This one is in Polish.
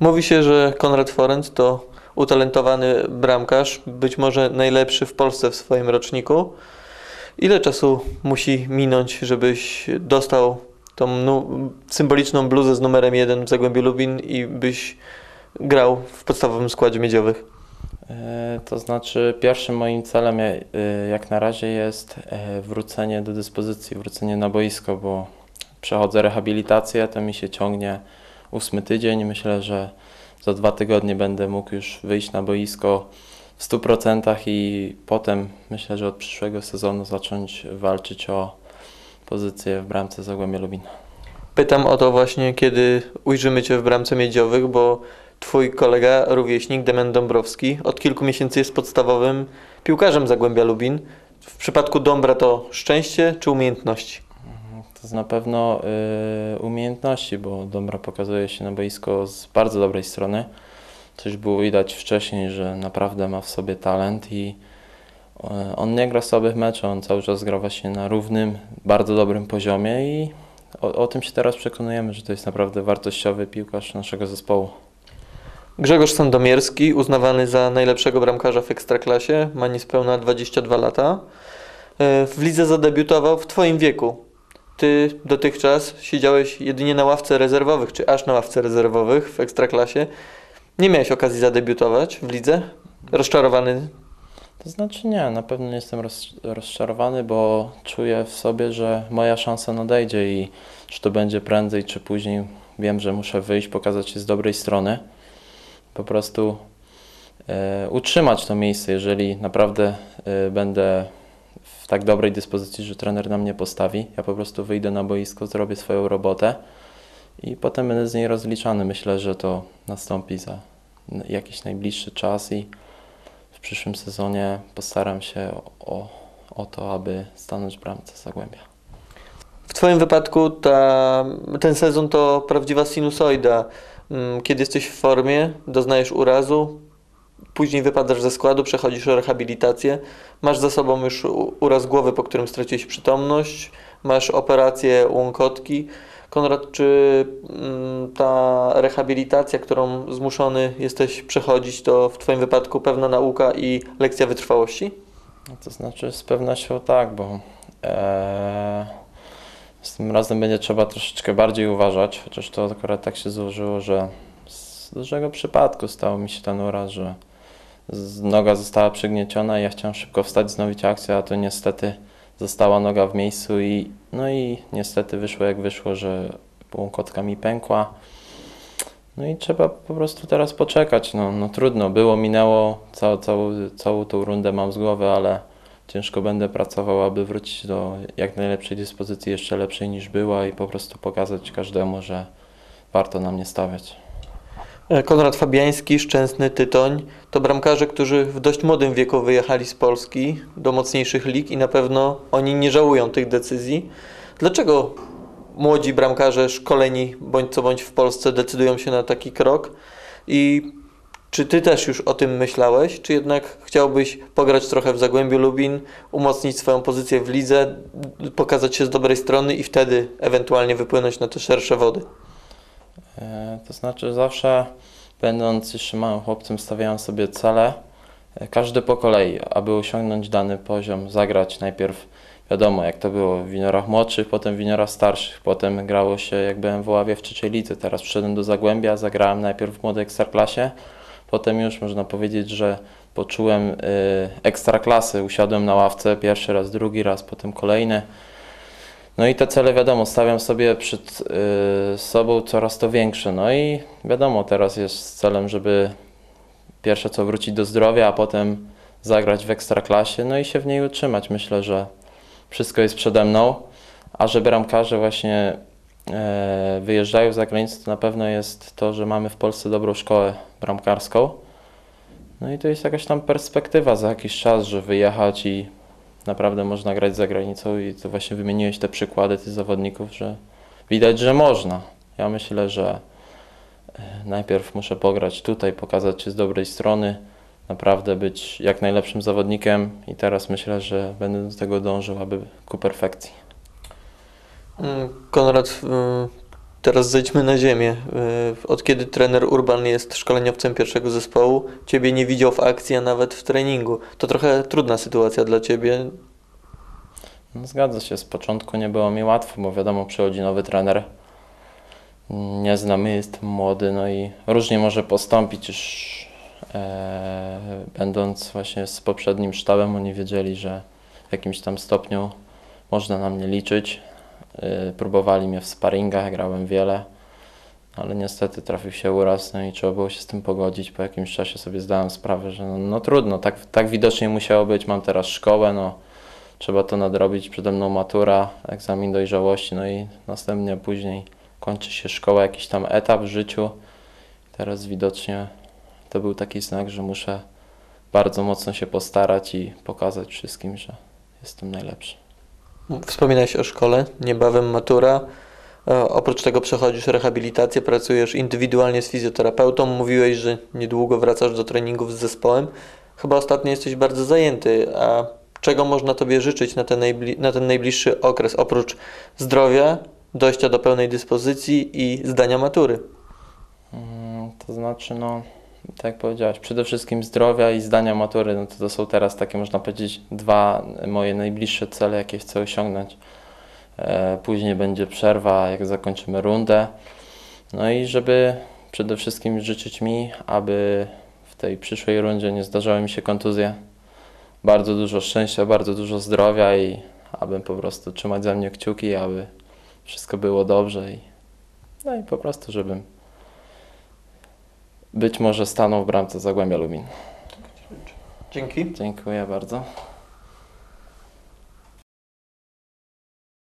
Mówi się, że Konrad Forent to utalentowany bramkarz, być może najlepszy w Polsce w swoim roczniku. Ile czasu musi minąć, żebyś dostał tą symboliczną bluzę z numerem 1 w Zagłębiu Lubin i byś grał w podstawowym składzie miedziowych? E, To znaczy, pierwszym moim celem e, jak na razie jest e, wrócenie do dyspozycji, wrócenie na boisko, bo przechodzę rehabilitację, to mi się ciągnie ósmy tydzień. Myślę, że za dwa tygodnie będę mógł już wyjść na boisko w 100% i potem myślę, że od przyszłego sezonu zacząć walczyć o pozycję w bramce Zagłębia Lubin. Pytam o to właśnie, kiedy ujrzymy Cię w bramce miedziowych, bo Twój kolega, rówieśnik Demian Dąbrowski od kilku miesięcy jest podstawowym piłkarzem Zagłębia Lubin. W przypadku Dąbra to szczęście czy umiejętności? To jest na pewno y, umiejętności, bo Dombra pokazuje się na boisko z bardzo dobrej strony. Coś było widać wcześniej, że naprawdę ma w sobie talent i y, on nie gra słabych meczów, on cały czas gra właśnie na równym, bardzo dobrym poziomie i o, o tym się teraz przekonujemy, że to jest naprawdę wartościowy piłkarz naszego zespołu. Grzegorz Sandomierski, uznawany za najlepszego bramkarza w Ekstraklasie, ma niespełna 22 lata. E, W lidze zadebiutował w Twoim wieku. Ty dotychczas siedziałeś jedynie na ławce rezerwowych, czy aż na ławce rezerwowych w Ekstraklasie. Nie miałeś okazji zadebiutować w lidze? Rozczarowany? To znaczy nie, na pewno nie jestem roz, rozczarowany, bo czuję w sobie, że moja szansa nadejdzie i czy to będzie prędzej czy później, wiem, że muszę wyjść, pokazać się z dobrej strony. Po prostu e, utrzymać to miejsce, jeżeli naprawdę e, będę tak dobrej dyspozycji, że trener na mnie postawi. Ja po prostu wyjdę na boisko, zrobię swoją robotę i potem będę z niej rozliczany. Myślę, że to nastąpi za jakiś najbliższy czas i w przyszłym sezonie postaram się o, o to, aby stanąć w bramce Zagłębia. W Twoim wypadku ta, ten sezon to prawdziwa sinusoida. Mm, Kiedy jesteś w formie, doznajesz urazu, później wypadasz ze składu, przechodzisz rehabilitację, masz za sobą już uraz głowy, po którym straciłeś przytomność, masz operację łąkotki. Konrad, czy mm, ta rehabilitacja, którą zmuszony jesteś przechodzić, to w Twoim wypadku pewna nauka i lekcja wytrwałości? No to znaczy z pewnością tak, bo e, z tym razem będzie trzeba troszeczkę bardziej uważać, chociaż to akurat tak się złożyło, że z dużego przypadku stało mi się ten uraz, że noga została przygnieciona i ja chciałem szybko wstać, wznowić akcję, a to niestety została noga w miejscu i no i niestety wyszło jak wyszło, że łąkotka mi pękła. No i trzeba po prostu teraz poczekać. No, no trudno, było, minęło, całą, całą, całą tą rundę mam z głowy, ale ciężko będę pracował, aby wrócić do jak najlepszej dyspozycji, jeszcze lepszej niż była i po prostu pokazać każdemu, że warto na mnie stawiać. E, Konrad Fabiański, Szczęsny, Tytoń to bramkarze, którzy w dość młodym wieku wyjechali z Polski do mocniejszych lig i na pewno oni nie żałują tych decyzji. Dlaczego młodzi bramkarze szkoleni bądź co bądź w Polsce decydują się na taki krok? I czy ty też już o tym myślałeś, czy jednak chciałbyś pograć trochę w Zagłębiu Lubin, umocnić swoją pozycję w lidze, pokazać się z dobrej strony i wtedy ewentualnie wypłynąć na te szersze wody? E, To znaczy zawsze będąc jeszcze małym chłopcem stawiałem sobie cele, e, każdy po kolei, aby osiągnąć dany poziom, zagrać najpierw wiadomo jak to było w juniorach młodszych, potem w juniorach starszych, potem grało się jak byłem w Oławie w trzeciej lidze, teraz przyszedłem do Zagłębia, zagrałem najpierw w młodej ekstraklasie, potem już można powiedzieć, że poczułem y, ekstraklasy, usiadłem na ławce pierwszy raz, drugi raz, potem kolejny. No i te cele wiadomo, stawiam sobie przed y, sobą coraz to większe. No i wiadomo, teraz jest celem, żeby pierwsze co wrócić do zdrowia, a potem zagrać w ekstraklasie, no i się w niej utrzymać. Myślę, że wszystko jest przede mną, a że bramkarze właśnie e, wyjeżdżają za granicę, to na pewno jest to, że mamy w Polsce dobrą szkołę bramkarską. No i to jest jakaś tam perspektywa za jakiś czas, że wyjechać i naprawdę można grać za granicą i to właśnie wymieniłeś te przykłady tych zawodników, że widać, że można. Ja myślę, że e, najpierw muszę pograć tutaj, pokazać się z dobrej strony, naprawdę być jak najlepszym zawodnikiem i teraz myślę, że będę do tego dążył, aby ku perfekcji. Mm, Konrad, mm, Teraz zejdźmy na ziemię. Y, Od kiedy trener Urban jest szkoleniowcem pierwszego zespołu, ciebie nie widział w akcji, a nawet w treningu. To trochę trudna sytuacja dla ciebie. No, zgadza się, z początku nie było mi łatwo, bo wiadomo, przychodzi nowy trener. Nie znamy, jest młody, no i różnie może postąpić już e, będąc właśnie z poprzednim sztabem, oni wiedzieli, że w jakimś tam stopniu można na mnie liczyć. E, próbowali mnie w sparingach, grałem wiele, ale niestety trafił się uraz, no i trzeba było się z tym pogodzić. Po jakimś czasie sobie zdałem sprawę, że no, no trudno, tak, tak widocznie musiało być. Mam teraz szkołę, no trzeba to nadrobić. Przede mną matura, egzamin dojrzałości, no i następnie później kończy się szkoła, jakiś tam etap w życiu. Teraz widocznie to był taki znak, że muszę bardzo mocno się postarać i pokazać wszystkim, że jestem najlepszy. Wspominałeś o szkole, niebawem matura. E, Oprócz tego przechodzisz rehabilitację, pracujesz indywidualnie z fizjoterapeutą. Mówiłeś, że niedługo wracasz do treningów z zespołem. Chyba ostatnio jesteś bardzo zajęty. A czego można Tobie życzyć na ten, najbli- na ten najbliższy okres, oprócz zdrowia, dojścia do pełnej dyspozycji i zdania matury? Mm, To znaczy, no, tak jak powiedziałeś, przede wszystkim zdrowia i zdania matury, no to, to są teraz takie, można powiedzieć, dwa moje najbliższe cele, jakie chcę osiągnąć. E, Później będzie przerwa, jak zakończymy rundę. No i żeby przede wszystkim życzyć mi, aby w tej przyszłej rundzie nie zdarzały mi się kontuzje. Bardzo dużo szczęścia, bardzo dużo zdrowia i aby po prostu trzymać za mnie kciuki, aby wszystko było dobrze i no i po prostu, żebym być może stanął w bramce Zagłębia Lubin. Dzięki. Dziękuję bardzo.